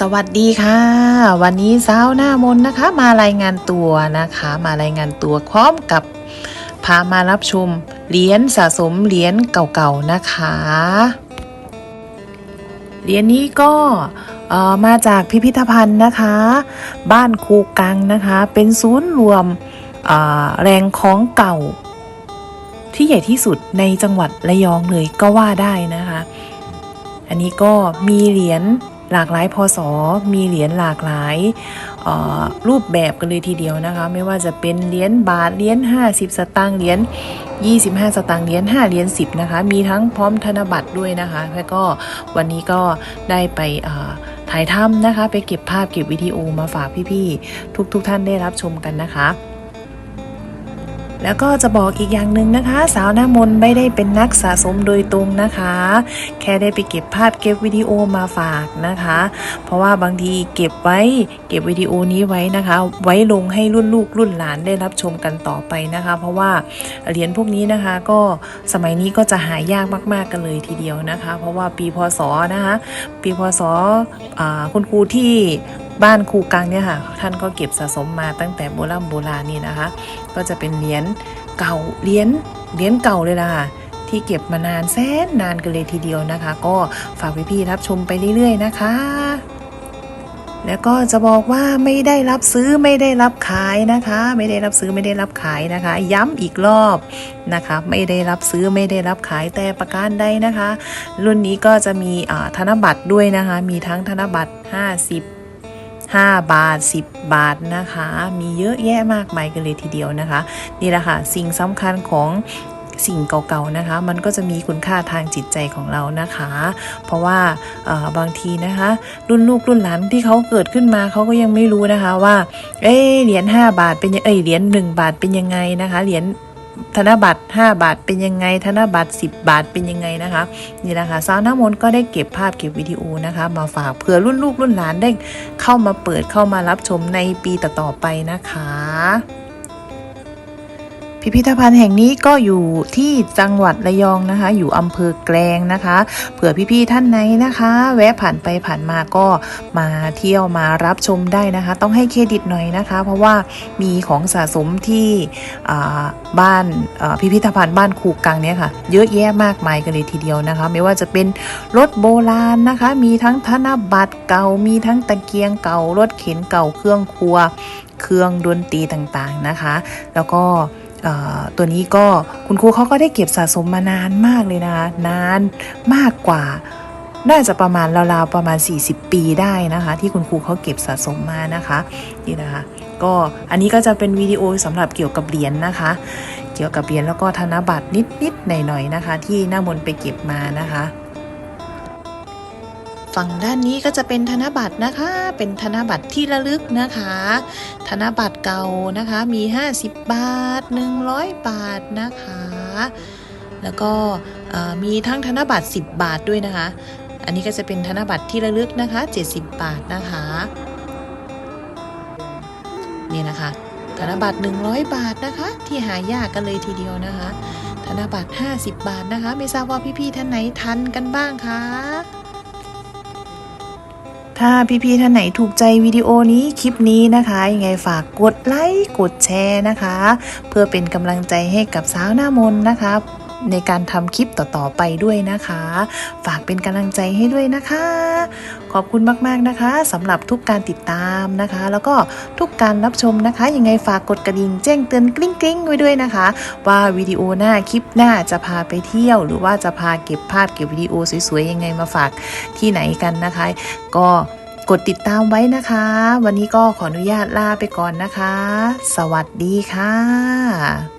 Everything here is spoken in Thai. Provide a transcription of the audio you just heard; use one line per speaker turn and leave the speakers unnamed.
สวัสดีค่ะ วันนี้สาวหน้ามนนะคะ มารายงานตัวนะคะ มารายงานตัวพร้อมกับพามารับชมเหรียญสะสมเหรียญเก่าๆนะคะเหรียญนี้ก็มาจากพิพิธภัณฑ์นะคะ บ้านคูกังนะคะ เป็นศูนย์รวมแรงของเก่า ที่ใหญ่ที่สุดในจังหวัดระยองเลยก็ว่าได้นะคะ อันนี้ก็มีเหรียญ หลากหลายพศมีเหรียญหลากหลายออรูปแบบกันเลยทีเดียวนะคะ ไม่ว่าจะเป็นเหรียญบาทเหรียญ50 สตางค์เหรียญ25 สตางค์เหรียญ5เหรียญ10นะคะ มีทั้งพร้อมธนบัตรด้วยนะคะ แล้วก็วันนี้ก็ได้ไปออถ่ายทำนะคะ ไปเก็บภาพเก็บวิดีโอมาฝากพี่ๆทุกๆทท่านได้รับชมกันนะคะ แล้วก็จะบอกอีกอย่างหนึ่งนะคะ สาวหน้ามนไม่ได้เป็นนักสะสมโดยตรงนะคะ แค่ได้ไปเก็บภาพเก็บวิดีโอมาฝากนะคะ เพราะว่าบางทีเก็บไว้เก็บวิดีโอนี้ไว้นะคะ ไว้ลงให้รุ่นลูกรุ่นหลานได้รับชมกันต่อไปนะคะ เพราะว่าเหรียญพวกนี้นะคะก็สมัยนี้ก็จะหายากมาก ๆกันเลยทีเดียวนะคะ เพราะว่าปีพศนะคะปีพศคุณครูที่ บ้านครูกังเนี่ยค่ะท่านก็เก็บสะสมมาตั้งแต่โบราณโบราณนี่นะคะ ก็จะเป็นเหรียญเก่าเหรียญเหรียญเก่าเลยล่ะที่เก็บมานานแสนนานกันเลยทีเดียวนะคะ ก็ฝากพี่ๆรับชมไปเรื่อยๆนะคะ แล้วก็จะบอกว่าไม่ได้รับซื้อไม่ได้รับขายนะคะ ไม่ได้รับซื้อไม่ได้รับขายนะคะ ย้ำอีกรอบนะคะ ไม่ได้รับซื้อไม่ได้รับขายแต่ประการใดนะคะ รุ่นนี้ก็จะมีธนบัตรด้วยนะคะ มีทั้งธนบัตร 50 5 บาท 10 บาทนะคะ มีเยอะแยะมากมายกันเลยทีเดียวนะคะ นี่แหละค่ะ สิ่งสำคัญของสิ่งเก่าๆนะคะ มันก็จะมีคุณค่าทางจิตใจของเรานะคะ เพราะว่าเออบางทีนะคะ รุ่นลูกรุ่นหลานที่เขาเกิดขึ้นมาเขาก็ยังไม่รู้นะคะว่า เอ้เหรียญ5บาทเป็นยังเอ้เหรียญ1บาทเป็นยังไงนะคะ เหรียญ ธนบัตร 5 บาทเป็นยังไง ธนบัตร 10 บาทเป็นยังไงนะคะ นี่แหละค่ะสาวน้ำมนต์ก็ได้เก็บภาพเก็บวิดีโอนะคะ มาฝากเผื่อรุ่นลูกรุ่นหลานได้เข้ามาเปิดเข้ามารับชมในปีต่อๆไปนะคะ พิพิธภัณฑ์แห่งนี้ก็อยู่ที่จังหวัดระยองนะคะ อยู่อำเภอแกลงนะคะ เผื่อพี่ๆท่านไหนนะคะ แวะผ่านไปผ่านมาก็มาเที่ยวมารับชมได้นะคะ ต้องให้เครดิตหน่อยนะคะ เพราะว่ามีของสะสมที่บ้านพิพิธภัณฑ์บ้านคูกังเนี่ยค่ะ เยอะแยะมากมายกันเลยทีเดียวนะคะ ไม่ว่าจะเป็นรถโบราณนะคะ มีทั้งธนบัตรเก่ามีทั้งตะเกียงเก่ารถเข็นเก่าเครื่องครัว เครื่องดนตรีต่างๆนะคะ แล้วก็ ตัวนี้ก็คุณครูเขาก็ได้เก็บสะสมมานานมากเลยนะคะนานมากกว่า น่าจะประมาณราวๆประมาณ 40 ปีได้นะคะ ที่คุณครูเขาเก็บสะสมมานะคะนี่นะคะ ก็อันนี้ก็จะเป็นวิดีโอสำหรับเกี่ยวกับเหรียญนะคะ เกี่ยวกับเหรียญแล้วก็ธนบัตรนิดๆหน่อยๆนะคะ ที่หน้ามนไปเก็บมานะคะ ฝั่งด้านนี้ก็จะเป็นธนบัตรนะคะ เป็นธนบัตรที่ระลึกนะคะ ธนบัตรเก่านะคะมี 50 บาท 100 บาทนะคะ แล้วก็มีทั้งธนบัตร 10 บาทด้วยนะคะ อันนี้ก็จะเป็นธนบัตรที่ระลึกนะคะ 70 บาทนะคะนี่นะคะธนบัตร 100 บาทนะคะ ที่หายากกันเลยทีเดียวนะคะ ธนบัตร 50 บาทนะคะ ไม่ทราบว่าพี่ๆท่านไหนทันกันบ้างคะ ถ้าพี่ๆท่านไหนถูกใจวิดีโอนี้คลิปนี้นะคะยังไงฝากกดไลค์กดแชร์นะคะ เพื่อเป็นกำลังใจให้กับสาวหน้ามนนะคะ ในการทำคลิปต่อๆไปด้วยนะคะ ฝากเป็นกำลังใจให้ด้วยนะคะ ขอบคุณมากๆนะคะสำหรับทุกการติดตามนะคะ แล้วก็ทุกการรับชมนะคะ ยังไงฝากกดกระดิ่งแจ้งเตือนกริ๊งกริ๊งๆไว้ด้วยนะคะ ว่าวิดีโอหน้าคลิปหน้าจะพาไปเที่ยว หรือว่าจะพาเก็บภาพเก็บวิดีโอสวยๆยังไงมาฝากที่ไหนกันนะคะ ก็กดติดตามไว้นะคะ วันนี้ก็ขออนุญาตลาไปก่อนนะคะ สวัสดีค่ะ